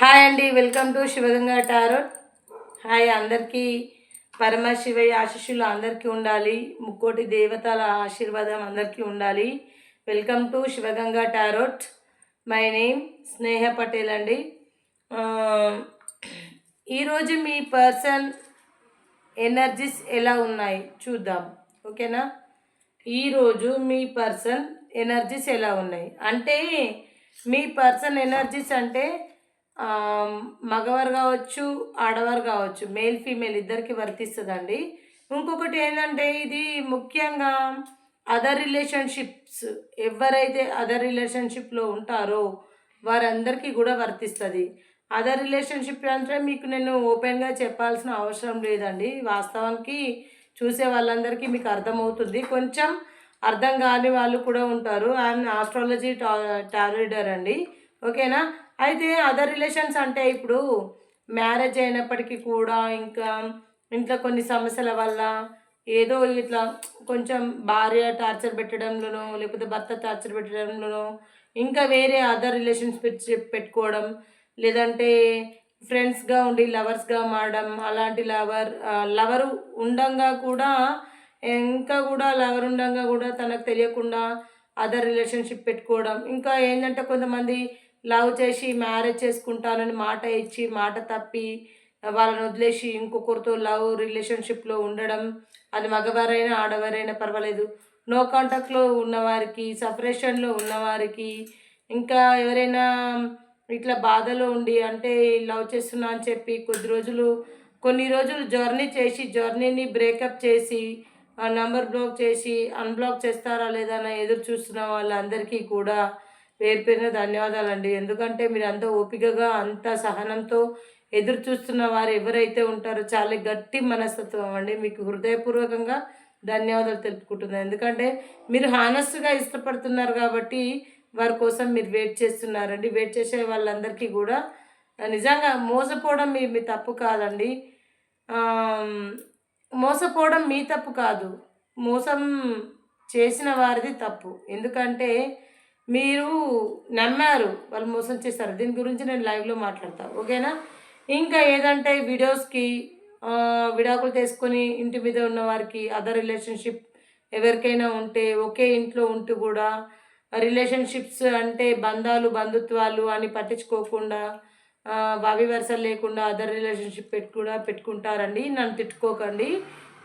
Hi అండి welcome to Shivaganga tarot. Hi అందరికీ పరమశివయ్య ఆశీస్సులు అందరికీ ఉండాలి. ముక్కోటి దేవతల ఆశీర్వాదం అందరికీ ఉండాలి. Welcome to Shivaganga tarot. My name Sneha Patel అండి. ఈరోజు మీ పర్సన్ ఎనర్జీస్ ఎలా ఉన్నాయి చూద్దాం. ఓకేనా? ఈరోజు మీ పర్సన్ ఎనర్జీస్ ఎలా ఉన్నాయి? అంటే మీ పర్సన్ ఎనర్జీస్ అంటే మగవారు కావచ్చు ఆడవారు కావచ్చు మేల్ ఫీమేల్ ఇద్దరికి వర్తిస్తుందండి. ఇంకొకటి ఏంటంటే ఇది ముఖ్యంగా అదర్ రిలేషన్షిప్స్ ఎవరైతే అదర్ రిలేషన్షిప్లో ఉంటారో వారందరికీ కూడా వర్తిస్తుంది. అదర్ రిలేషన్షిప్ అంటే మీకు నేను ఓపెన్గా చెప్పాల్సిన అవసరం లేదండి. వాస్తవానికి చూసే వాళ్ళందరికీ మీకు అర్థమవుతుంది. కొంచెం అర్థం కాని వాళ్ళు కూడా ఉంటారు. ఐఎమ్ ఆస్ట్రాలజీ టా టారీడర్ అండి. ఓకేనా? అయితే అదర్ రిలేషన్స్ అంటే ఇప్పుడు మ్యారేజ్ అయినప్పటికీ కూడా ఇంకా ఇంట్లో కొన్ని సమస్యల వల్ల ఏదో ఇట్లా కొంచెం భార్య టార్చర్ పెట్టడంలోనో లేకపోతే భర్త టార్చర్ పెట్టడంలోనో ఇంకా వేరే అదర్ రిలేషన్స్ పెట్టి పెట్టుకోవడం లేదంటే ఫ్రెండ్స్గా ఉండి లవర్స్గా మారడం అలాంటి లవర్ లవరు ఉండంగా కూడా ఇంకా కూడా లవర్ ఉండంగా కూడా తనకు తెలియకుండా అదర్ రిలేషన్షిప్ పెట్టుకోవడం ఇంకా ఏంటంటే కొంతమంది లవ్ చేసి మ్యారేజ్ చేసుకుంటానని మాట ఇచ్చి మాట తప్పి వాళ్ళని వదిలేసి ఇంకొకరితో లవ్ రిలేషన్షిప్లో ఉండడం అది మగవారైనా ఆడవారైనా పర్వాలేదు. నో కాంటాక్ట్లో ఉన్నవారికి సపరేషన్లో ఉన్నవారికి ఇంకా ఎవరైనా ఇట్లా బాధలో ఉండి అంటే లవ్ చేస్తున్నా అని చెప్పి కొద్ది రోజులు కొన్ని రోజులు జర్నీ చేసి జర్నీని బ్రేకప్ చేసి నంబర్ బ్లాక్ చేసి అన్బ్లాక్ చేస్తారా లేదా అని ఎదురు చూస్తున్న వాళ్ళందరికీ కూడా పేరు పేరున ధన్యవాదాలండి. ఎందుకంటే మీరు అంత ఓపికగా అంత సహనంతో ఎదురు చూస్తున్న వారు ఎవరైతే ఉంటారో చాలా గట్టి మనస్తత్వం అండి. మీకు హృదయపూర్వకంగా ధన్యవాదాలు తెలుపుకుంటున్నాను. ఎందుకంటే మీరు హానెస్ట్గా ఇష్టపడుతున్నారు కాబట్టి వారి కోసం మీరు వెయిట్ చేస్తున్నారండి. వెయిట్ చేసే వాళ్ళందరికీ కూడా నిజంగా మోసపోవడం మీ మీ తప్పు కాదండి. మోసపోవడం మీ తప్పు కాదు. మోసం చేసిన వారిది తప్పు. ఎందుకంటే మీరు నమ్మారు వాళ్ళు మోసం చేస్తారు దీని గురించి నేను లైవ్లో మాట్లాడతాను ఓకేనా? ఇంకా ఏదంటే వీడియోస్కి విడాకులు తీసుకొని ఇంటి మీద ఉన్న వారికి అదర్ రిలేషన్షిప్ ఎవరికైనా ఉంటే ఒకే ఇంట్లో ఉంటూ కూడా రిలేషన్షిప్స్ అంటే బంధాలు బంధుత్వాలు అని పట్టించుకోకుండా బావి వరుసలు లేకుండా అదర్ రిలేషన్షిప్ పెట్టు కూడా పెట్టుకుంటారండి. నన్ను తిట్టుకోకండి.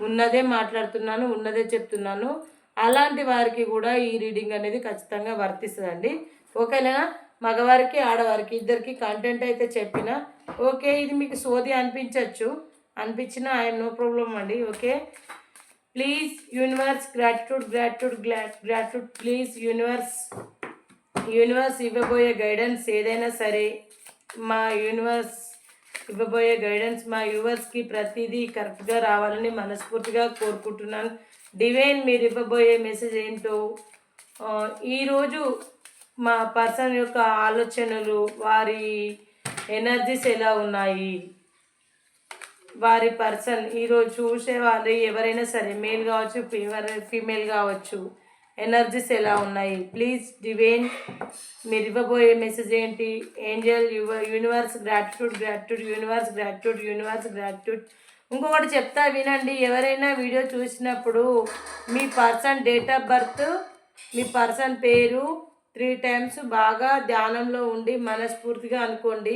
ఉన్నదే మాట్లాడుతున్నాను ఉన్నదే చెప్తున్నాను. అలాంటి వారికి కూడా ఈ రీడింగ్ అనేది ఖచ్చితంగా వర్తిస్తుందండి. ఓకేనా? మగవారికి ఆడవారికి ఇద్దరికి కంటెంట్ అయితే చెప్పిన ఓకే ఇది మీకు సోది అనిపించవచ్చు అనిపించిన ఐఎమ్ నో ప్రాబ్లం అండి okay? Please universe gratitude gratitude gratitude please universe universe ఇవ్వబోయే guidance ఏదైనా సరే మా యూనివర్స్ ఇవ్వబోయే గైడెన్స్ మా యూవర్స్కి ప్రతిదీ కరెక్ట్గా రావాలని మనస్ఫూర్తిగా కోరుకుంటున్నాను. డివైన్ మీరు ఇవ్వబోయే మెసేజ్ ఏంటో ఈరోజు మా పర్సన్ యొక్క ఆలోచనలు వారి ఎనర్జీస్ ఎలా ఉన్నాయి? వారి పర్సన్ ఈరోజు చూసే వాళ్ళు ఎవరైనా సరే మేల్ కావచ్చు ఫీమేల్ ఫీమేల్ కావచ్చు ఎనర్జీస్ ఎలా ఉన్నాయి? ప్లీజ్ డివైన్ మీరు ఇవ్వబోయే మెసేజ్ ఏంటి? Angel your universe gratitude gratitude universe gratitude universe gratitude ఇంకొకటి చెప్తా వినండి. ఎవరైనా వీడియో చూసినప్పుడు మీ పర్సన్ డేట్ ఆఫ్ బర్త్ మీ పర్సన్ పేరు త్రీ టైమ్స్ బాగా ధ్యానంలో ఉండి మనస్ఫూర్తిగా అనుకోండి.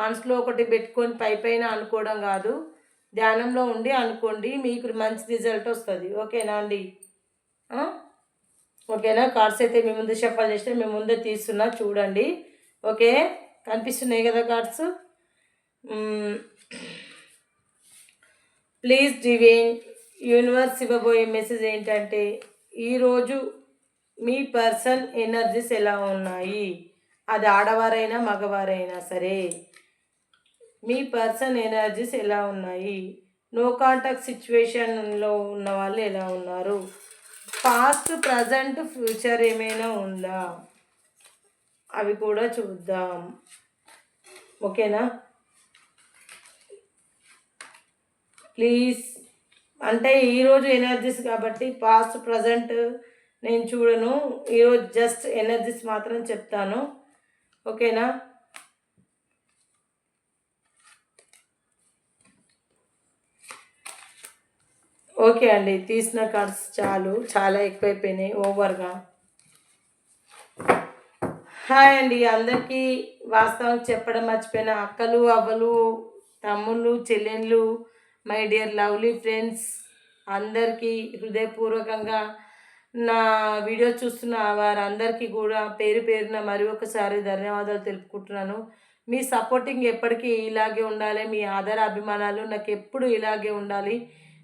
మనసులో ఒకటి పెట్టుకొని పై పైన అనుకోవడం కాదు. ధ్యానంలో ఉండి అనుకోండి మీకు మంచి రిజల్ట్ వస్తుంది. ఓకేనా అండి? ఓకేనా? కార్డ్స్ అయితే మీ ముందు షఫల్ చేస్తే మీ ముందే తీస్తున్నా చూడండి. ఓకే? కనిపిస్తున్నాయి కదా కార్డ్స్? ప్లీజ్ డివైన్ యూనివర్స్ ఇవ్వబోయే మెసేజ్ ఏంటంటే ఈరోజు మీ పర్సన్ ఎనర్జీస్ ఎలా ఉన్నాయి? అది ఆడవారైనా మగవారైనా సరే. మీ పర్సన్ ఎనర్జీస్ ఎలా ఉన్నాయి? నో కాంటాక్ట్ సిచ్యువేషన్లో ఉన్న వాళ్ళు ఎలా ఉన్నారు? పాస్ట్ ప్రజెంట్ ఫ్యూచర్ ఏమైనా ఉందా? అవి కూడా చూద్దాం. ఓకేనా? ప్లీజ్. అంటే ఈరోజు ఎనర్జీస్ కాబట్టి పాస్ట్ ప్రజెంట్ నేను చూడను. ఈరోజు జస్ట్ ఎనర్జీస్ మాత్రం చెప్తాను. ఓకేనా? ఓకే అండి తీసిన కార్డ్స్ చాలు. చాలా ఎక్కువైపోయినాయి ఓవర్గా. హాయ్ అండి అందరికీ వాస్తవం చెప్పడం మర్చిపోయిన అక్కలు అవ్వలు తమ్ముళ్ళు చెల్లెళ్ళు మై డియర్ లవ్లీ ఫ్రెండ్స్ అందరికీ హృదయపూర్వకంగా నా వీడియో చూస్తున్న వారందరికీ కూడా పేరు పేరున మరి ఒకసారి ధన్యవాదాలు తెలుపుకుంటున్నాను. మీ సపోర్టింగ్ ఎప్పటికీ ఇలాగే ఉండాలి మీ ఆధార అభిమానాలు నాకు ఎప్పుడు ఇలాగే ఉండాలి.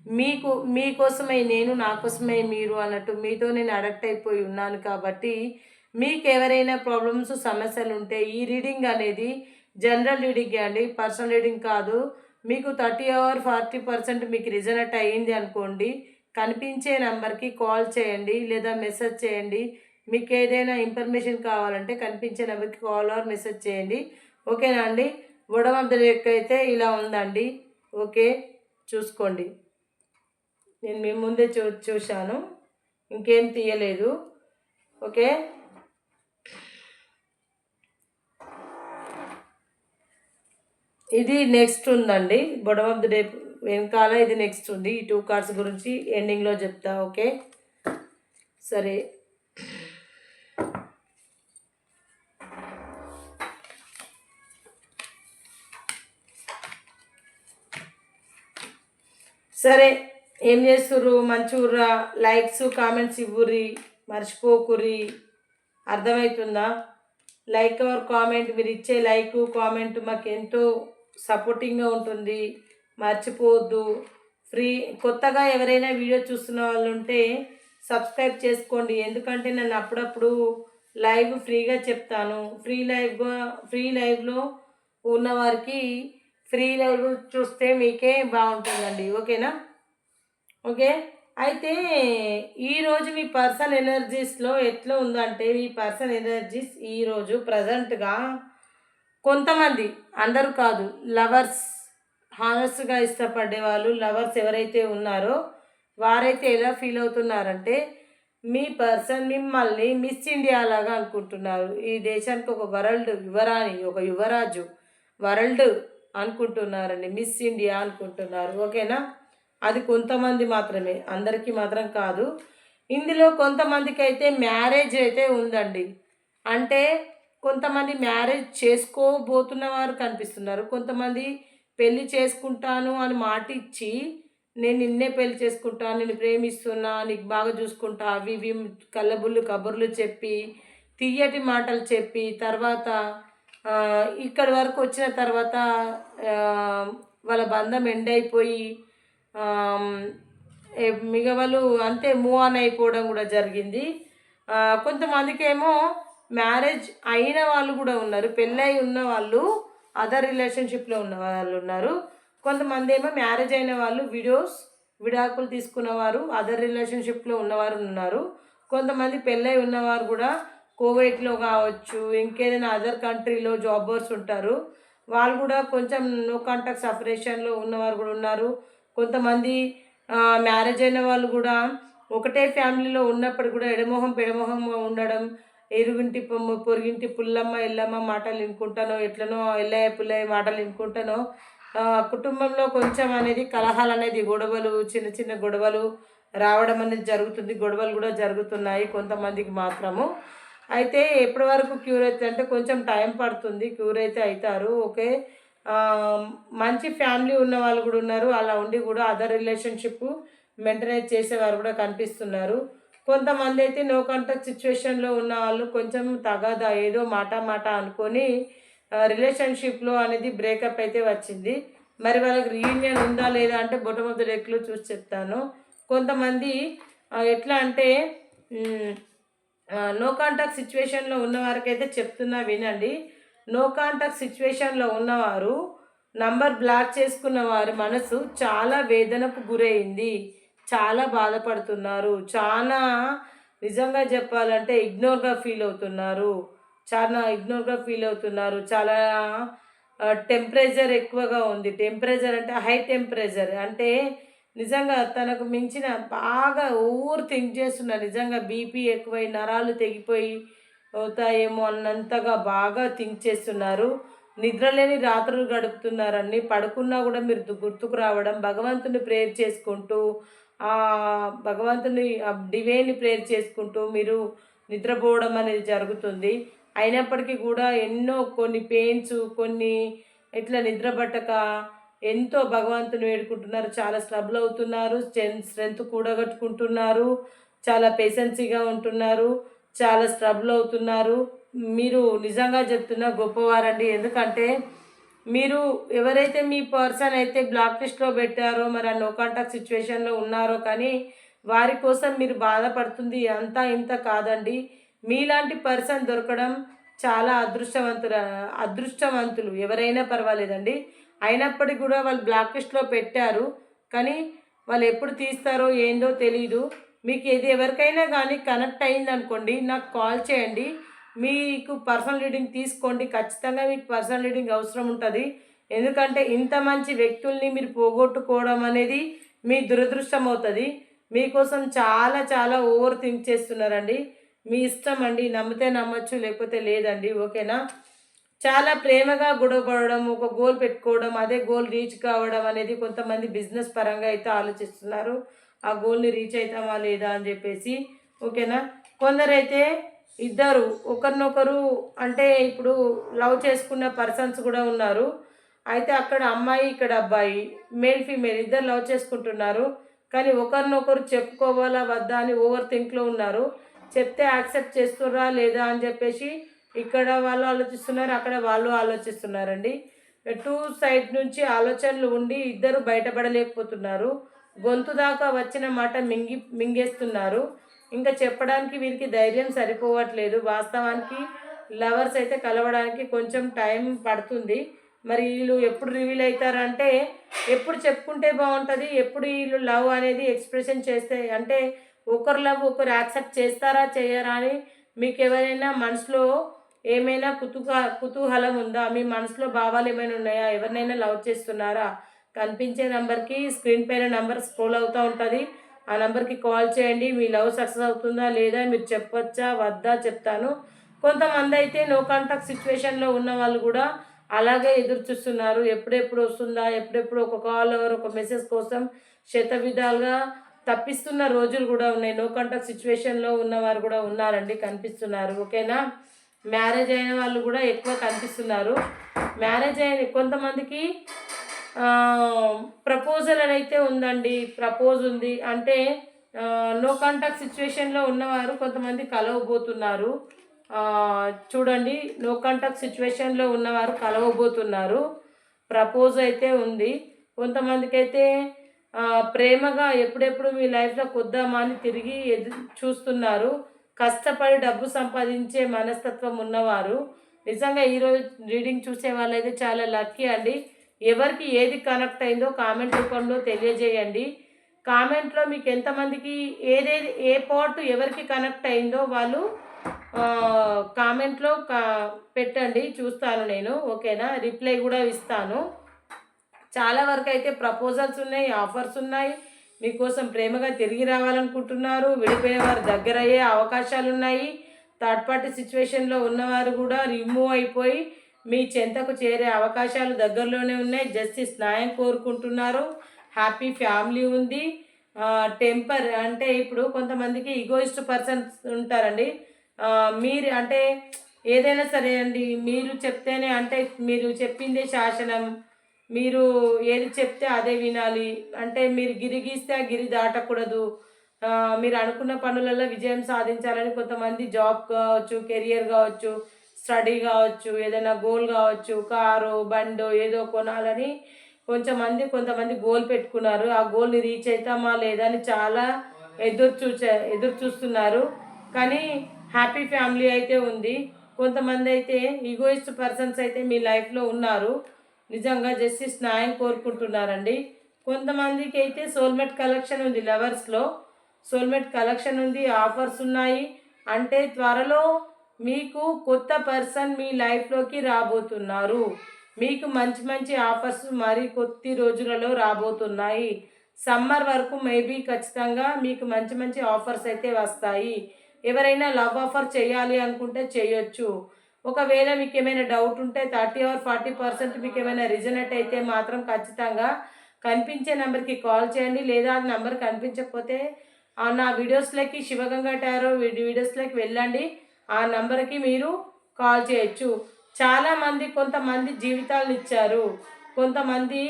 మీకు మీకోసమై నేను నా కోసమై మీరు అన్నట్టు మీతో నేను అడక్ట్ అయిపోయి ఉన్నాను కాబట్టి మీకు ఎవరైనా ప్రాబ్లమ్స్ సమస్యలు ఉంటే ఈ రీడింగ్ అనేది జనరల్ రీడింగ్ అండి. పర్సనల్ రీడింగ్ కాదు. మీకు థర్టీ అవర్ ఫార్టీ పర్సెంట్ మీకు రిజనెట్ అయ్యింది అనుకోండి. కనిపించే నెంబర్కి కాల్ చేయండి లేదా మెసేజ్ చేయండి. మీకు ఏదైనా ఇన్ఫర్మేషన్ కావాలంటే కనిపించే నెంబర్కి కాల్ ఆర్ మెసేజ్ చేయండి. ఓకేనా అండి? బుడమ యొక్క అయితే ఇలా ఉందండి. ఓకే చూసుకోండి. నేను మీ ముందే చూ చూశాను. ఇంకేం తీయలేదు. ఓకే? ఇది నెక్స్ట్ ఉందండి. బొడమ్ ఆఫ్ ది డే వెనకాల ఇది నెక్స్ట్ ఉంది. ఈ టూ కార్డ్స్ గురించి ఎండింగ్లో చెప్తా ఓకే? సరే. సరే. ఏం చేస్తుర్రు? మంచిగుర్రా లైక్స్ కామెంట్స్ ఇవ్వుర్రి. మర్చిపోకుర్రి. అర్థమవుతుందా లైక్ అవర్ కామెంట్. మీరు ఇచ్చే లైక్ కామెంట్ మాకు ఎంతో సపోర్టింగ్గా ఉంటుంది. మర్చిపోవద్దు. ఫ్రీ కొత్తగా ఎవరైనా వీడియో చూస్తున్న వాళ్ళు ఉంటే సబ్స్క్రైబ్ చేసుకోండి. ఎందుకంటే నన్ను అప్పుడప్పుడు లైవ్ ఫ్రీగా చెప్తాను. ఫ్రీ లైవ్గా ఫ్రీ లైవ్లో ఉన్నవారికి ఫ్రీ లైవ్ చూస్తే మీకే బాగుంటుందండి. ఓకేనా? ఓకే? అయితే ఈరోజు మీ పర్సన్ ఎనర్జీస్లో ఎట్లా ఉందంటే మీ పర్సన్ ఎనర్జీస్ ఈరోజు ప్రజెంట్గా కొంతమంది అందరూ కాదు లవర్స్ హానెస్ట్గా ఇష్టపడే వాళ్ళు లవర్స్ ఎవరైతే ఉన్నారో వారైతే ఎలా ఫీల్ అవుతున్నారంటే మీ పర్సన్ మిమ్మల్ని మిస్ ఇండియా లాగా అనుకుంటున్నారు. ఈ దేశానికి ఒక వరల్డ్ యువరాణి ఒక యువరాజు వరల్డ్ అనుకుంటున్నారండి మిస్ ఇండియా అనుకుంటున్నారు. ఓకేనా? అది కొంతమంది మాత్రమే అందరికీ మాత్రం కాదు. ఇందులో కొంతమందికి అయితే మ్యారేజ్ అయితే ఉందండి. అంటే కొంతమంది మ్యారేజ్ చేసుకోబోతున్న వారు కనిపిస్తున్నారు. కొంతమంది పెళ్ళి చేసుకుంటాను అని మాట ఇచ్చి నేను నిన్నే పెళ్ళి చేసుకుంటాను నేను ప్రేమిస్తున్నా నీకు బాగా చూసుకుంటా అవి ఇవి కళ్ళబుళ్ళు కబుర్లు చెప్పి తీయటి మాటలు చెప్పి తర్వాత ఇక్కడి వరకు వచ్చిన తర్వాత వాళ్ళ బంధం ఎండ్ అయిపోయి మిగవలు అంతే మూవ్ ఆన్ అయిపోవడం కూడా జరిగింది. కొంతమందికేమో మ్యారేజ్ అయిన వాళ్ళు కూడా ఉన్నారు. పెళ్ళై ఉన్న వాళ్ళు అదర్ రిలేషన్షిప్లో ఉన్న వాళ్ళు ఉన్నారు. కొంతమంది ఏమో మ్యారేజ్ అయిన వాళ్ళు విడోస్ విడాకులు తీసుకున్నవారు అదర్ రిలేషన్షిప్లో ఉన్నవారు ఉన్నారు. కొంతమంది పెళ్ళై ఉన్నవారు కూడా కోవైట్లో కావచ్చు ఇంకేదైనా అదర్ కంట్రీలో జాబర్స్ ఉంటారు. వాళ్ళు కూడా కొంచెం నో కాంటాక్ట్ సపరేషన్లో ఉన్నవారు కూడా ఉన్నారు. కొంతమంది మ్యారేజ్ అయిన వాళ్ళు కూడా ఒకటే ఫ్యామిలీలో ఉన్నప్పుడు కూడా ఎడమొహం పెడమొహంగా ఉండడం ఎరుగింటి పొరిగింటి పుల్లమ్మ ఎల్లమ్మ మాటలు వినుకుంటానో ఎట్లనో ఎల్లయ్య పుల్లయ్య మాటలు వినుకుంటానో కుటుంబంలో కొంచెం అనేది కలహాలు అనేది గొడవలు చిన్న చిన్న గొడవలు రావడం అనేది జరుగుతుంది. గొడవలు కూడా జరుగుతున్నాయి కొంతమందికి మాత్రము. అయితే ఎప్పటి వరకు క్యూర్ అవుతుంది అంటే కొంచెం టైం పడుతుంది. క్యూర్ అయితే అవుతారు. ఓకే. మంచి ఫ్యామిలీ ఉన్న వాళ్ళు కూడా ఉన్నారు. అలా ఉండి కూడా అదర్ రిలేషన్షిప్ మెయింటైన్ చేసేవారు కూడా కనిపిస్తున్నారు. కొంతమంది అయితే నో కాంటాక్ట్ సిచ్యువేషన్లో ఉన్న వాళ్ళు కొంచెం తగదా ఏదో మాట మాట అనుకొని రిలేషన్షిప్లో అనేది బ్రేకప్ అయితే వచ్చింది. మరి వాళ్ళకి రీయూనియన్ ఉందా లేదా అంటే బొట్టమొద్దు ఎక్కువ చూసి చెప్తాను. కొంతమంది ఎట్లా అంటే నో కాంటాక్ట్ సిచ్యువేషన్లో ఉన్న వారికైతే చెప్తున్నా వినండి. నో కాంటాక్ట్ సిచ్యువేషన్లో ఉన్నవారు నంబర్ బ్లాక్ చేసుకున్న వారి మనసు చాలా వేదనకు గురైంది. చాలా బాధపడుతున్నారు. చాలా నిజంగా చెప్పాలంటే ఇగ్నోర్గా ఫీల్ అవుతున్నారు. చాలా ఇగ్నోర్గా ఫీల్ అవుతున్నారు. చాలా టెంపరేచర్ ఎక్కువగా ఉంది. టెంపరేచర్ అంటే హై టెంపరేచర్. అంటే నిజంగా తనకు మించిన బాగా ఊరు థింక్ చేస్తున్నారు నిజంగా బీపీ ఎక్కువై నరాలు తెగిపోయి అవుతాయేమో అన్నంతగా బాగా థింక్ చేస్తున్నారు. నిద్రలేని రాత్రులు గడుపుతున్నారని పడుకున్నా కూడా మీరు గుర్తుకు రావడం భగవంతుని ప్రేయర్ చేసుకుంటూ ఆ భగవంతుని డివేని ప్రేయర్ చేసుకుంటూ మీరు నిద్రపోవడం అనేది జరుగుతుంది. అయినప్పటికీ కూడా ఎన్నో కొన్ని పెయిన్స్ కొన్ని ఇట్లా నిద్రపట్టక ఎంతో భగవంతుని వేడుకుంటున్నారు. చాలా స్ట్రబుల్ అవుతున్నారు. స్ట్రెంత్ కూడగట్టుకుంటున్నారు. చాలా పేషెన్సీగా ఉంటున్నారు. చాలా స్ట్రబుల్ అవుతున్నారు. మీరు నిజంగా చెప్తున్నా గొప్పవారండి. ఎందుకంటే మీరు ఎవరైతే మీ పర్సన్ అయితే బ్లాక్ లిస్ట్లో పెట్టారో మరి ఆ నో కాంటాక్ట్ సిచ్యువేషన్లో ఉన్నారో కానీ వారి కోసం మీరు బాధపడుతుంది అంతా ఇంత కాదండి. మీలాంటి పర్సన్ దొరకడం చాలా అదృష్టవంతుల అదృష్టవంతులు. ఎవరైనా పర్వాలేదండి. అయినప్పటికీ కూడా వాళ్ళు బ్లాక్ లిస్ట్లో పెట్టారు. కానీ వాళ్ళు ఎప్పుడు తీస్తారో ఏందో తెలీదు. మీకు ఇది ఎవరికైనా కానీ కనెక్ట్ అయింది అనుకోండి నాకు కాల్ చేయండి. మీకు పర్సనల్ రీడింగ్ తీసుకోండి. ఖచ్చితంగా మీకు పర్సనల్ రీడింగ్ అవసరం ఉంటుంది. ఎందుకంటే ఇంత మంచి వ్యక్తుల్ని మీరు పోగొట్టుకోవడం అనేది మీ దురదృష్టం అవుతుంది. మీకోసం చాలా చాలా ఓవర్ థింక్ చేస్తున్నారండి. మీ ఇష్టం అండి. నమ్మితే నమ్మచ్చు లేకపోతే లేదండి. ఓకేనా? చాలా ప్రేమగా గొడవపడడం ఒక గోల్ పెట్టుకోవడం అదే గోల్ రీచ్ కావడం అనేది కొంతమంది బిజినెస్ పరంగా అయితే ఆలోచిస్తున్నారు. ఆ గోల్ని రీచ్ అవుతామా లేదా అని చెప్పేసి ఓకేనా? కొందరైతే ఇద్దరు ఒకరినొకరు అంటే ఇప్పుడు లవ్ చేసుకున్న పర్సన్స్ కూడా ఉన్నారు. అయితే అక్కడ అమ్మాయి ఇక్కడ అబ్బాయి మేల్ ఫీమేల్ ఇద్దరు లవ్ చేసుకుంటున్నారు. కానీ ఒకరినొకరు చెప్పుకోవాలా వద్దా అని ఓవర్ థింక్లో ఉన్నారు. చెప్తే యాక్సెప్ట్ చేస్తుర్రా లేదా అని చెప్పేసి ఇక్కడ వాళ్ళు ఆలోచిస్తున్నారు అక్కడ వాళ్ళు ఆలోచిస్తున్నారండి. టూ సైడ్ నుంచి ఆలోచనలు ఉండి ఇద్దరు బయటపడలేకపోతున్నారు. గొంతు దాకా వచ్చిన మాట మింగి మింగేస్తున్నారు. ఇంకా చెప్పడానికి వీరికి ధైర్యం సరిపోవట్లేదు. వాస్తవానికి లవర్స్ అయితే కలవడానికి కొంచెం టైం పడుతుంది. మరి వీళ్ళు ఎప్పుడు రివీల్ అవుతారంటే ఎప్పుడు చెప్పుకుంటే బాగుంటుంది ఎప్పుడు వీళ్ళు లవ్ అనేది ఎక్స్ప్రెషన్ చేస్తే అంటే ఒకరు లవ్ ఒకరు యాక్సెప్ట్ చేస్తారా చేయరా అని మీకు ఎవరైనా మనసులో ఏమైనా కుతూహ కుతూహలం ఉందా? మీ మనసులో భావాలు ఏమైనా ఉన్నాయా? ఎవరినైనా లవ్ చేస్తున్నారా? కనిపించే నెంబర్కి స్క్రీన్ పైన నెంబర్ స్క్రోల్ అవుతూ ఉంటుంది. ఆ నెంబర్కి కాల్ చేయండి. మీ లవ్ సక్సెస్ అవుతుందా లేదా మీరు చెప్పొచ్చా? వద్దా? చెప్తాను. కొంతమంది అయితే నో కాంటాక్ట్ సిచ్యువేషన్లో ఉన్న వాళ్ళు కూడా అలాగే ఎదురు చూస్తున్నారు. ఎప్పుడెప్పుడు వస్తుందా? ఎప్పుడెప్పుడు ఒక కాల్ ఒక మెసేజ్ కోసం శత విధాలుగా తప్పిస్తున్న రోజులు కూడా ఉన్నాయి. నో కాంటాక్ట్ సిచ్యువేషన్లో ఉన్నవారు కూడా ఉన్నారండి. కనిపిస్తున్నారు. ఓకేనా? మ్యారేజ్ అయిన వాళ్ళు కూడా ఎక్కువ కనిపిస్తున్నారు. మ్యారేజ్ అయిన కొంతమందికి ప్రపోజల్ అని అయితే ఉందండి. ప్రపోజ్ ఉంది. అంటే నో కాంటాక్ట్ సిచ్యువేషన్లో ఉన్నవారు కొంతమంది కలవబోతున్నారు. చూడండి. నో కాంటాక్ట్ సిచ్యువేషన్లో ఉన్నవారు కలవబోతున్నారు. ప్రపోజ్ అయితే ఉంది. కొంతమందికి అయితే ప్రేమగా ఎప్పుడెప్పుడు మీ లైఫ్లో కొద్దామా అని తిరిగి ఎదురు చూస్తున్నారు. కష్టపడి డబ్బు సంపాదించే మనస్తత్వం ఉన్నవారు. నిజంగా ఈరోజు రీడింగ్ చూసే వాళ్ళైతే చాలా లక్కీ అండి. ఎవరికి ఏది కనెక్ట్ అయిందో కామెంట్ రూపంలో తెలియజేయండి. కామెంట్లో మీకు ఎంతమందికి ఏదేది ఏ పార్ట్ ఎవరికి కనెక్ట్ అయిందో వాళ్ళు కామెంట్లో కా పెట్టండి చూస్తాను నేను ఓకేనా? రిప్లై కూడా ఇస్తాను. చాలా వరకు అయితే ప్రపోజల్స్ ఉన్నాయి ఆఫర్స్ ఉన్నాయి. మీకోసం ప్రేమగా తిరిగి రావాలనుకుంటున్నారు. విడిపోయే వారు దగ్గర అయ్యే అవకాశాలు ఉన్నాయి థర్డ్ పార్టీ సిచ్యువేషన్లో ఉన్నవారు కూడా రిమూవ్ అయిపోయి మీ చెంతకు చేరే అవకాశాలు దగ్గరలోనే ఉన్నాయి. జస్టిస్ న్యాయం కోరుకుంటున్నారు. హ్యాపీ ఫ్యామిలీ ఉంది. టెంపర్ అంటే ఇప్పుడు కొంతమందికి ఈగోయిస్ట్ పర్సన్స్ ఉంటారండి. మీరు అంటే ఏదైనా సరే అండి మీరు చెప్తేనే అంటే మీరు చెప్పిందే శాసనం మీరు ఏది చెప్తే అదే వినాలి. అంటే మీరు గిరి గీస్తే ఆ గిరి దాటకూడదు. మీరు అనుకున్న పనులలో విజయం సాధించాలని కొంతమంది జాబ్ కావచ్చు కెరియర్ కావచ్చు స్టడీ కావచ్చు ఏదైనా గోల్ కావచ్చు కారు బండో ఏదో కొనాలని కొంచెమంది కొంతమంది గోల్ పెట్టుకున్నారు. ఆ గోల్ని రీచ్ అవుతామా లేదా అని చాలా ఎదురు చూచే ఎదురు చూస్తున్నారు. కానీ హ్యాపీ ఫ్యామిలీ అయితే ఉంది. కొంతమంది అయితే ఈగోయిస్ట్ పర్సన్స్ అయితే మీ లైఫ్లో ఉన్నారు. నిజంగా జస్టిస్ న్యాయం కోరుకుంటున్నారండి. కొంతమందికి అయితే సోల్మేట్ కలెక్షన్ ఉంది లవర్స్లో సోల్మేట్ కలెక్షన్ ఉంది ఆఫర్స్ ఉన్నాయి. అంటే త్వరలో మీకు కొత్త పర్సన్ మీ లైఫ్లోకి రాబోతున్నారు. మీకు మంచి మంచి ఆఫర్స్ మరి కొద్ది రోజులలో రాబోతున్నాయి. సమ్మర్ వరకు మేబీ ఖచ్చితంగా మీకు మంచి మంచి ఆఫర్స్ అయితే వస్తాయి. ఎవరైనా లవ్ ఆఫర్ చేయాలి అనుకుంటే చేయొచ్చు. ఒకవేళ మీకు ఏమైనా డౌట్ ఉంటే థర్టీ ఆర్ ఫార్టీ పర్సెంట్ మీకు ఏమైనా రిజనెట్ అయితే మాత్రం ఖచ్చితంగా కనిపించే నెంబర్కి కాల్ చేయండి. లేదా ఆ నెంబర్ కనిపించకపోతే నా వీడియోస్లోకి శివగంగా టారో వీడియోస్లోకి వెళ్ళండి. ఆ నెంబర్కి మీరు కాల్ చేయొచ్చు. చాలామంది కొంతమంది జీవితాలు ఇచ్చారు. కొంతమంది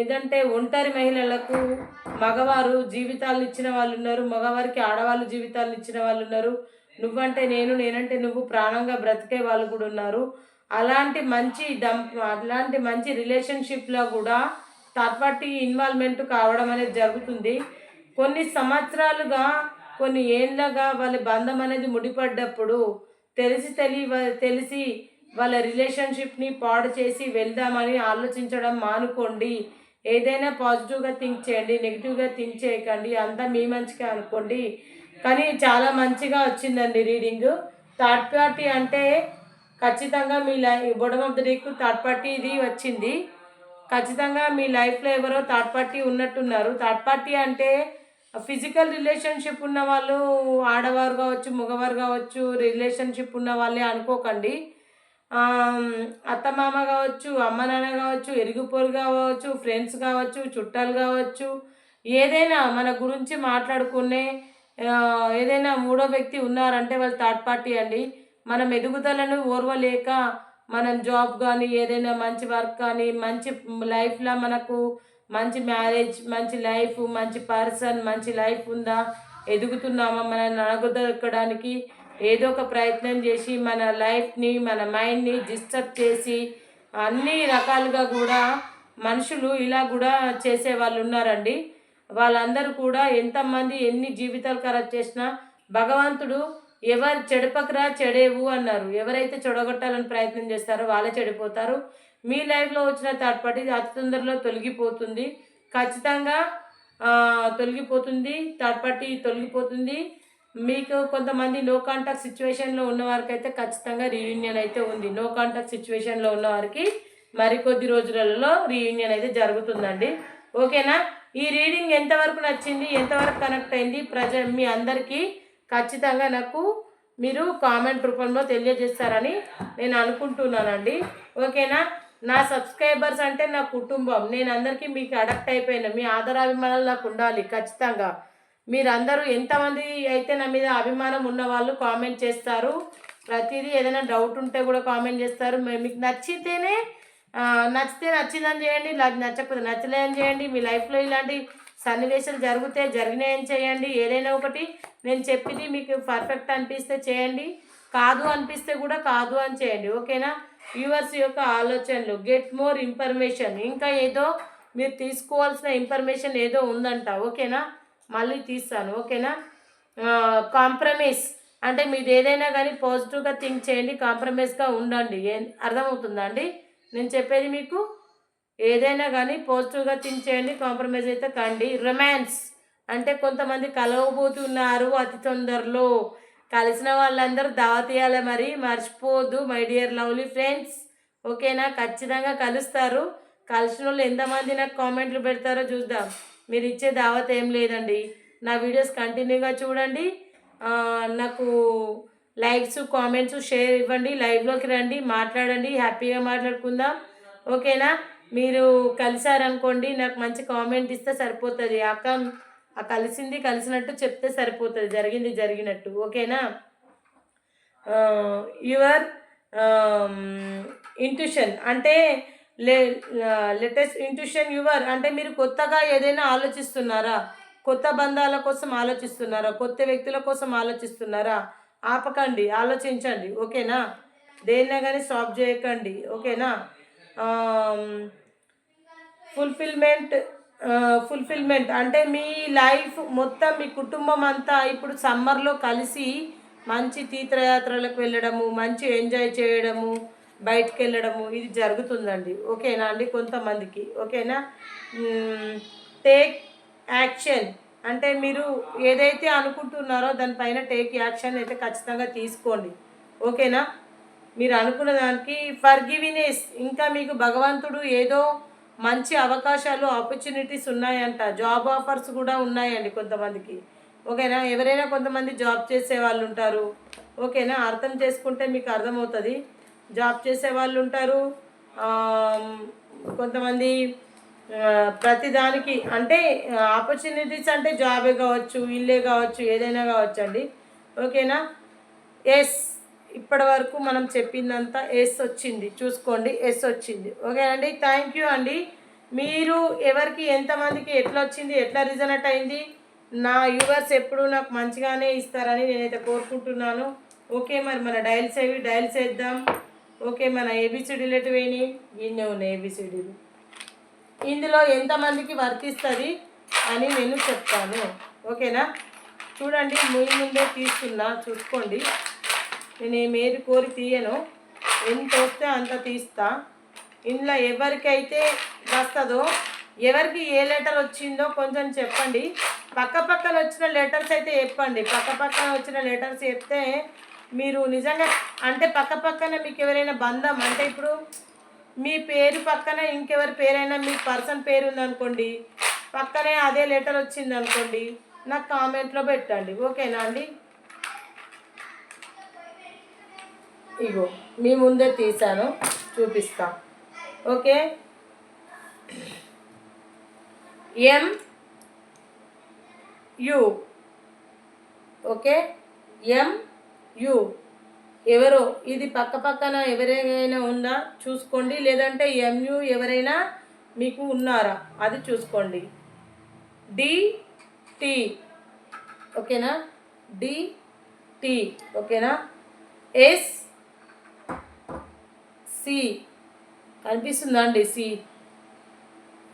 ఏదంటే ఒంటరి మహిళలకు మగవారు జీవితాలు ఇచ్చిన వాళ్ళు ఉన్నారు. మగవారికి ఆడవాళ్ళు జీవితాలు ఇచ్చిన వాళ్ళు ఉన్నారు. నువ్వంటే నేను నేనంటే నువ్వు ప్రాణంగా బ్రతికే వాళ్ళు కూడా ఉన్నారు. అలాంటి మంచి దం అలాంటి మంచి రిలేషన్షిప్లో కూడా థర్డ్ పార్టీ ఇన్వాల్వ్మెంట్ కావడం అనేది జరుగుతుంది. కొన్ని సంవత్సరాలుగా కొన్ని ఏళ్ళగా వాళ్ళ బంధం అనేది ముడిపడ్డప్పుడు తెలిసి తెలియ తెలిసి వాళ్ళ రిలేషన్షిప్ని పాడు చేసి వెళ్దామని ఆలోచించడం మానుకోండి. ఏదైనా పాజిటివ్గా థింక్ చేయండి నెగిటివ్గా థింక్ చేయకండి అంతా మీ మంచిగా అనుకోండి. కానీ చాలా మంచిగా వచ్చిందండి రీడింగ్ థర్డ్ పార్టీ అంటే ఖచ్చితంగా మీ లై bottom of the third party ఇది వచ్చింది. ఖచ్చితంగా మీ లైఫ్లో ఎవరో థర్డ్ పార్టీ ఉన్నట్టున్నారు. థర్డ్ పార్టీ అంటే ఫిజికల్ రిలేషన్షిప్ ఉన్న వాళ్ళు ఆడవారు కావచ్చు మగవారు కావచ్చు రిలేషన్షిప్ ఉన్న వాళ్ళే అనుకోకండి. అత్తమామ కావచ్చు అమ్మ నాన్న కావచ్చు ఎరుగు పొరుగు కావచ్చు ఫ్రెండ్స్ కావచ్చు చుట్టాలు కావచ్చు ఏదైనా మన గురించి మాట్లాడుకునే ఏదైనా మూడో వ్యక్తి ఉన్నారంటే వాళ్ళు థర్డ్ పార్టీ అండి. మనం ఎదుగుదలను ఓర్వలేక మనం జాబ్ కానీ ఏదైనా మంచి వర్క్ కానీ మంచి లైఫ్లో మనకు మంచి మ్యారేజ్ మంచి లైఫ్ మంచి పర్సన్ మంచి లైఫ్ ఉందా? ఎదుగుతున్నామా? మనం నడగదొక్కడానికి ఏదో ఒక ప్రయత్నం చేసి మన లైఫ్ని మన మైండ్ని డిస్టర్బ్ చేసి అన్ని రకాలుగా కూడా మనుషులు ఇలా కూడా చేసే వాళ్ళు ఉన్నారండి. వాళ్ళందరూ కూడా ఎంతమంది ఎన్ని జీవితాలు ఖరాబ్ చేసినా భగవంతుడు ఎవరు చెడపకరా చెడేవు అన్నారు. ఎవరైతే చెడగొట్టాలని ప్రయత్నం చేస్తారో వాళ్ళే చెడిపోతారు. మీ లైఫ్లో వచ్చిన థర్డ్ పార్టీ అతి తొందరలో తొలగిపోతుంది. ఖచ్చితంగా తొలగిపోతుంది. థర్డ్ పార్టీ తొలగిపోతుంది. మీకు కొంతమంది నో కాంటాక్ట్ సిచ్యువేషన్లో ఉన్నవారికి అయితే ఖచ్చితంగా రీయూనియన్ అయితే ఉంది. నో కాంటాక్ట్ సిచ్యువేషన్లో ఉన్నవారికి మరికొద్ది రోజులలో రీయూనియన్ అయితే జరుగుతుందండి. ఓకేనా? ఈ రీడింగ్ ఎంతవరకు నచ్చింది ఎంతవరకు కనెక్ట్ అయింది ప్రజ మీ అందరికీ ఖచ్చితంగా నాకు మీరు కామెంట్ రూపంలో తెలియజేస్తారని నేను అనుకుంటున్నానండి. ఓకేనా? నా సబ్స్క్రైబర్స్ అంటే నా కుటుంబం. నేను అందరికీ మీకు అడక్ట్ అయిపోయినా. మీ ఆదరాభిమానాలు నాకు ఉండాలి ఖచ్చితంగా. మీరందరూ ఎంతమంది అయితే నా మీద అభిమానం ఉన్న వాళ్ళు కామెంట్ చేస్తారు? ప్రతిదీ ఏదైనా డౌట్ ఉంటే కూడా కామెంట్ చేస్తారు. మీకు నచ్చితేనే నచ్చితే నచ్చిందని చేయండి నాకు నచ్చకపోతే నచ్చలేదని చేయండి. మీ లైఫ్లో ఇలాంటి సన్నివేశాలు జరిగితే జరిగినాయని చేయండి. ఏదైనా ఒకటి నేను చెప్పింది మీకు పర్ఫెక్ట్ అనిపిస్తే చేయండి. కాదు అనిపిస్తే కూడా కాదు అని చేయండి. ఓకేనా? వ్యూవర్స్ యొక్క ఆలోచనలు గెట్ మోర్ ఇన్ఫర్మేషన్ ఇంకా ఏదో మీరు తీసుకోవాల్సిన ఇన్ఫర్మేషన్ ఏదో ఉందంట. ఓకేనా? మళ్ళీ తీస్తాను. ఓకేనా? కాంప్రమైజ్ అంటే మీది ఏదైనా కానీ పాజిటివ్గా థింక్ చేయండి కాంప్రమైజ్గా ఉండండి. ఏ- అర్థమవుతుందా అండి? నేను చెప్పేది మీకు? ఏదైనా కానీ పాజిటివ్గా థింక్ చేయండి కాంప్రమైజ్ అయితే కండి. రొమాన్స్ అంటే కొంతమంది కలవబోతున్నారు అతి తొందరలో. కలిసిన వాళ్ళందరూ దావతీయాలి మరి మర్చిపోవద్దు మై డియర్ లవ్లీ ఫ్రెండ్స్ ఓకేనా? ఖచ్చితంగా కలుస్తారు. కలిసిన వాళ్ళు ఎంతమంది నాకు కామెంట్లు పెడతారో చూద్దాం. మీరు ఇచ్చే దావత్ ఏం లేదండి. నా వీడియోస్ కంటిన్యూగా చూడండి. నాకు లైక్స్ కామెంట్స్ షేర్ ఇవ్వండి. లైవ్లోకి రండి మాట్లాడండి హ్యాపీగా మాట్లాడుకుందాం. ఓకేనా? మీరు కలిసారనుకోండి నాకు మంచి కామెంట్ ఇస్తే సరిపోతుంది. అక్క ఆ కలిసింది కలిసినట్టు చెప్తే సరిపోతుంది. జరిగింది జరిగినట్టు. ఓకేనా? Your intuition. అంటే లే లేటెస్ట్ ఇంట్యూషన్ యువర్. అంటే మీరు కొత్తగా ఏదైనా ఆలోచిస్తున్నారా? కొత్త బంధాల కోసం ఆలోచిస్తున్నారా? కొత్త వ్యక్తుల కోసం ఆలోచిస్తున్నారా? ఆపకండి ఆలోచించండి. ఓకేనా? దేన్నా కానీ స్టాప్ చేయకండి. ఓకేనా? ఫుల్ఫిల్మెంట్ ఫుల్ఫిల్మెంట్ అంటే మీ లైఫ్ మొత్తం మీ కుటుంబం అంతా ఇప్పుడు సమ్మర్లో కలిసి మంచి తీర్థయాత్రలకు వెళ్ళడము మంచి ఎంజాయ్ చేయడము బయటకు వెళ్ళడము ఇది జరుగుతుందండి. ఓకేనా అండి కొంతమందికి? ఓకేనా? టేక్ యాక్షన్ అంటే మీరు ఏదైతే అనుకుంటున్నారో దానిపైన టేక్ యాక్షన్ అయితే ఖచ్చితంగా తీసుకోండి. ఓకేనా? మీరు అనుకున్న దానికి ఫర్గివినెస్ ఇంకా మీకు భగవంతుడు ఏదో మంచి అవకాశాలు ఆపర్చునిటీస్ ఉన్నాయంట. జాబ్ ఆఫర్స్ కూడా ఉన్నాయండి కొంతమందికి. ఓకేనా? ఎవరైనా కొంతమంది జాబ్ చేసే వాళ్ళు ఉంటారు. ఓకేనా? అర్థం చేసుకుంటే మీకు అర్థమవుతుంది. జాబ్ చేసే వాళ్ళు ఉంటారు. కొంతమంది ప్రతిదానికి అంటే ఆపర్చునిటీస్ అంటే జాబే కావచ్చు ఇల్లే కావచ్చు ఏదైనా కావచ్చు అండి ఓకేనా? ఎస్ ఇప్పటి వరకు మనం చెప్పిందంతా ఎస్ వచ్చింది. చూసుకోండి ఎస్ వచ్చింది. ఓకేనండి థ్యాంక్ యూ అండి. మీరు ఎవరికి ఎంతమందికి ఎట్లా వచ్చింది ఎట్లా రిజల్ట్ అయింది నా యూవర్స్ ఎప్పుడు నాకు మంచిగానే ఇస్తారని నేనైతే కోరుకుంటున్నాను. ఓకే మరి మన డైల్స్ అవి డైల్స్ వేద్దాం. ఓకే మన ఏబిసిడీలు ఎటు పోయినాయి ఇన్నే ఉన్నాయి ఏబిసిడీలు ఇందులో ఎంతమందికి వర్తిస్తుంది అని నేను చెప్తాను. ఓకేనా చూడండి ముందు ముందే తీసుకున్నా చూసుకోండి. నేను ఏది కోరి తీయను. ఎంత వస్తే అంత తీస్తా. ఇందులో ఎవరికైతే వస్తుందో ఎవరికి ఏ లెటర్ వచ్చిందో కొంచెం చెప్పండి. పక్క పక్కన వచ్చిన లెటర్స్ అయితే చెప్పండి. పక్క పక్కన వచ్చిన లెటర్స్ చెప్తే మీరు నిజంగా అంటే పక్క పక్కన మీకు ఎవరైనా బంధం అంటే ఇప్పుడు మీ పేరు పక్కన ఇంకెవరి పేరైనా మీ పర్సన్ పేరు ఉందనుకోండి పక్కనే అదే లెటర్ వచ్చింది అనుకోండి నాకు కామెంట్లో పెట్టండి. ఓకేనా అండి? ఇగో మీ ముందే తీసాను చూపిస్తా. Okay? M? U. Okay? M? U. ఎవరో ఇది పక్క పక్కన ఎవరైనా ఉందా? చూసుకోండి. లేదంటే ఎంయు ఎవరైనా మీకు ఉన్నారా? అది చూసుకోండి. D T. ఓకేనా? D T. ఓకేనా? ఎస్. సి. కనిపిస్తుందా అండి సి.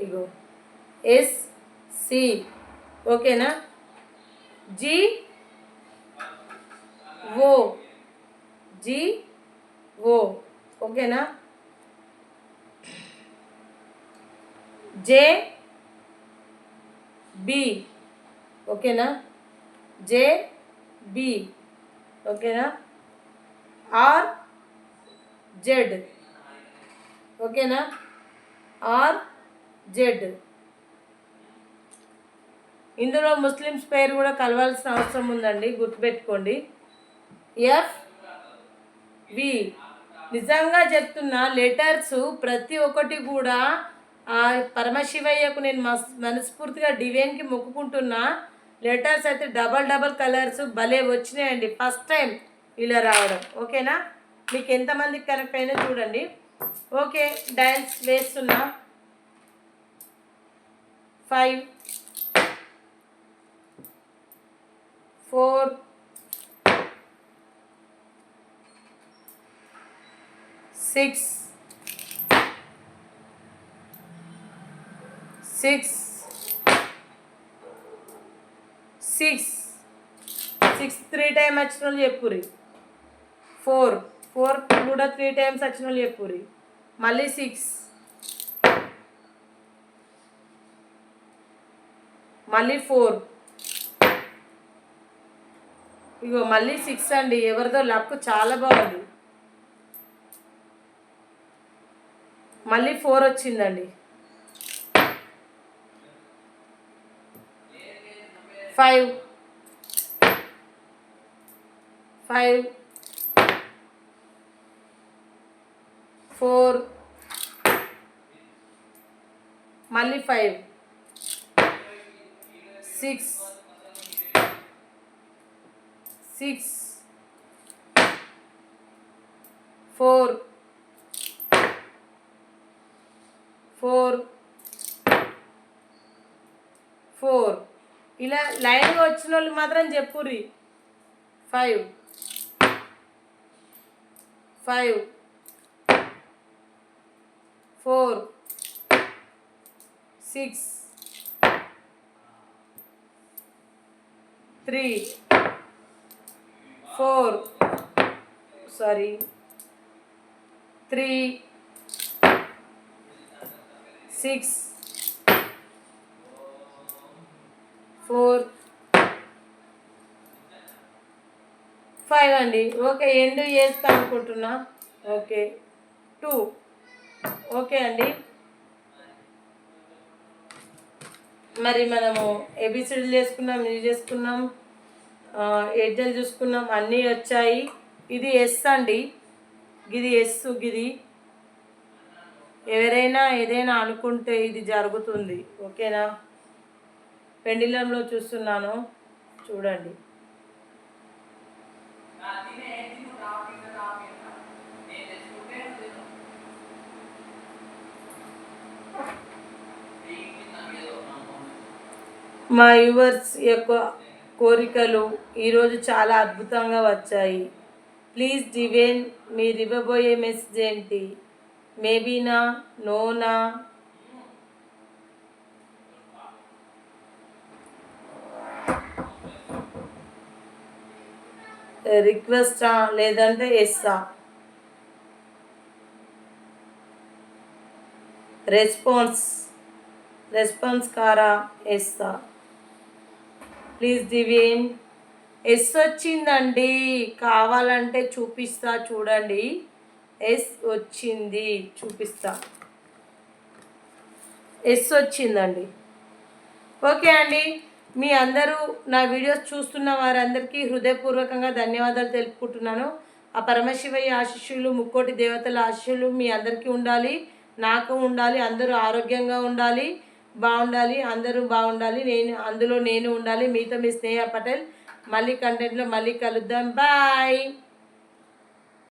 ఇగో. S C. ఓకేనా? G O. G O. ఓకేనా? J B. ఓకేనా? J B. ఓకేనా? R Z. ఓకేనా? ఆర్ జెడ్ ఇందులో ముస్లిమ్స్ పేరు కూడా కలవాల్సిన అవసరం ఉందండి గుర్తుపెట్టుకోండి. ఎఫ్ వి నిజంగా చెప్తున్న లెటర్స్ ప్రతి ఒక్కటి కూడా ఆ పరమశివయ్యకు నేను మస్ మనస్ఫూర్తిగా డివైన్కి మొక్కుకుంటున్నా. లెటర్స్ అయితే డబల్ డబల్ కలర్స్ భలే వచ్చినాయండి ఫస్ట్ టైం ఇలా రావడం. ఓకేనా? మీకు ఎంతమందికి కనెక్ట్ అయినా చూడండి. ఓకే డైల్స్ వేస్తున్నా five four six six six six three time వచ్చిన వాళ్ళు చెప్పురి ఫోర్ ఫోర్ కూడా త్రీ టైమ్స్ వచ్చిన వాళ్ళు మళ్ళీ సిక్స్. మళ్ళీ ఫోర్. ఇగో మళ్ళీ సిక్స్ అండి. ఎవరిదో లక్ చాలా బాగుంది. మళ్ళీ ఫోర్ వచ్చిందండి. ఫైవ్. ఫైవ్. ఫోర్. మళ్ళీ five. Six. Six. Four. Four. Four. ఇలా లైన్గా వచ్చిన వాళ్ళు మాత్రం చెప్పుర్రి. Five. Five. Four six three four sorry three six four five అండి. ఓకే ఎండు చేస్తా అనుకుంటున్నా. Okay two. ఓకే అండి. మరి మనము ఏబిసిడీలు చేసుకున్నాం ఇది చేసుకున్నాం ఎడ్జలు చూసుకున్నాం అన్నీ వచ్చాయి. ఇది ఎస్ అండి. గిది ఎస్ గిది ఎవరైనా ఏదైనా అనుకుంటే ఇది జరుగుతుంది. ఓకేనా? పెండిలంలో చూస్తున్నాను. చూడండి. మా యువర్స్ యొక్క కోరికలు ఈరోజు చాలా అద్భుతంగా వచ్చాయి. ప్లీజ్ డివైన్ మీరు ఇవ్వబోయే మెసేజ్ ఏంటి? మేబీనా నోనా రిక్వెస్టా లేదంటే ఎస్సా? రెస్పాన్స్ రెస్పాన్స్ కారా ఎస్సా? ప్లీజ్ డివిన్ ఎస్ వచ్చిందండి. కావాలంటే చూపిస్తా చూడండి. ఎస్ వచ్చింది చూపిస్తా. ఎస్ వచ్చిందండి. ఓకే అండి. మీ అందరూ నా వీడియోస్ చూస్తున్న వారందరికీ హృదయపూర్వకంగా ధన్యవాదాలు తెలుపుకుంటున్నాను. ఆ పరమశివయ్య ఆశిష్యులు ముక్కోటి దేవతల ఆశీస్సులు మీ అందరికీ ఉండాలి. నాకు ఉండాలి అందరూ ఆరోగ్యంగా ఉండాలి. బాగుండాలి అందరూ బాగుండాలి నేను అందులో నేను ఉండాలి మీతో మీ స్నేహ పటేల్. మళ్ళీ కంటెంట్లో మళ్ళీ కలుద్దాం. బాయ్